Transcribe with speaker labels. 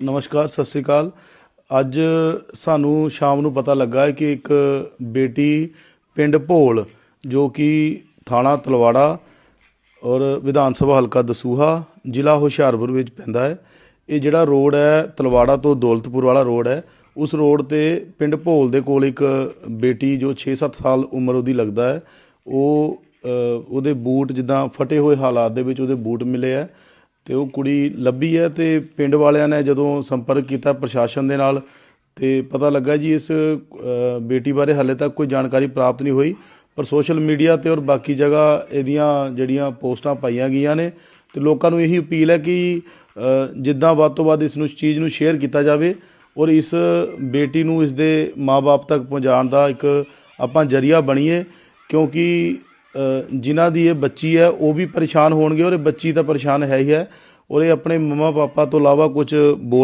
Speaker 1: ਨਮਸਕਾਰ, ਸਤਿ ਸ੍ਰੀ ਅਕਾਲ। ਅੱਜ ਸਾਨੂੰ ਸ਼ਾਮ ਨੂੰ ਪਤਾ ਲੱਗਾ ਹੈ ਕਿ ਇੱਕ ਬੇਟੀ ਪਿੰਡ ਭੋਲ, ਜੋ ਕਿ ਥਾਣਾ ਤਲਵਾੜਾ ਔਰ ਵਿਧਾਨ ਸਭਾ ਹਲਕਾ ਦਸੂਹਾ, ਜ਼ਿਲ੍ਹਾ ਹੁਸ਼ਿਆਰਪੁਰ ਵਿੱਚ ਪੈਂਦਾ ਹੈ। ਇਹ ਜਿਹੜਾ ਰੋਡ ਹੈ, ਤਲਵਾੜਾ ਤੋਂ ਦੌਲਤਪੁਰ ਵਾਲਾ ਰੋਡ ਹੈ। ਉਸ ਰੋਡ ਤੇ ਪਿੰਡ ਭੋਲ ਦੇ ਕੋਲ ਇੱਕ ਬੇਟੀ ਜੋ 6-7 ਸਾਲ ਉਮਰ ਉਹਦੀ ਲੱਗਦਾ ਹੈ। ਉਹ ਉਹਦੇ ਬੂਟ ਜਿੱਦਾਂ ਫਟੇ ਹੋਏ ਹਾਲਾਤ ਦੇ ਵਿੱਚ ਉਹਦੇ ਬੂਟ ਮਿਲੇ ਹੈ। ਤੇ ਉਹ ਕੁੜੀ ਲੱਭੀ ਹੈ ਤੇ ਪਿੰਡ ਵਾਲਿਆਂ ਨੇ ਜਦੋਂ ਸੰਪਰਕ ਕੀਤਾ ਪ੍ਰਸ਼ਾਸਨ ਦੇ ਨਾਲ ਤੇ ਪਤਾ ਲੱਗਾ ਜੀ ਇਸ ਬੇਟੀ ਬਾਰੇ ਹਾਲੇ ਤੱਕ ਕੋਈ ਜਾਣਕਾਰੀ ਪ੍ਰਾਪਤ ਨਹੀਂ ਹੋਈ, ਪਰ ਸੋਸ਼ਲ ਮੀਡੀਆ ਤੇ ਔਰ ਬਾਕੀ ਜਗ੍ਹਾ ਇਹਦੀਆਂ ਜਿਹੜੀਆਂ ਪੋਸਟਾਂ ਪਾਈਆਂ ਗਈਆਂ ਨੇ ਤੇ ਲੋਕਾਂ ਨੂੰ ਇਹੀ ਅਪੀਲ ਹੈ ਕਿ ਜਿੱਦਾਂ ਵੱਧ ਤੋਂ ਵੱਧ ਇਸ ਨੂੰ ਚੀਜ਼ ਨੂੰ ਸ਼ੇਅਰ ਕੀਤਾ ਜਾਵੇ ਔਰ ਇਸ ਬੇਟੀ ਨੂੰ ਇਸ ਦੇ ਮਾਪੇ ਤੱਕ ਪਹੁੰਚਾਉਣ ਦਾ ਇੱਕ ਆਪਾਂ ਜਰੀਆ ਬਣੀਏ, ਕਿਉਂਕਿ ਜਿਨ੍ਹਾਂ ਦੀ ਇਹ ਬੱਚੀ ਹੈ, ਉਹ ਵੀ ਪਰੇਸ਼ਾਨ ਹੋਣਗੇ ਔਰ ਇਹ ਬੱਚੀ ਤਾਂ ਪਰੇਸ਼ਾਨ ਹੈ ਹੀ ਹੈ ਔਰ ਇਹ ਆਪਣੇ ਮੰਮਾ ਪਾਪਾ ਤੋਂ ਇਲਾਵਾ ਕੁਝ ਬੋਲ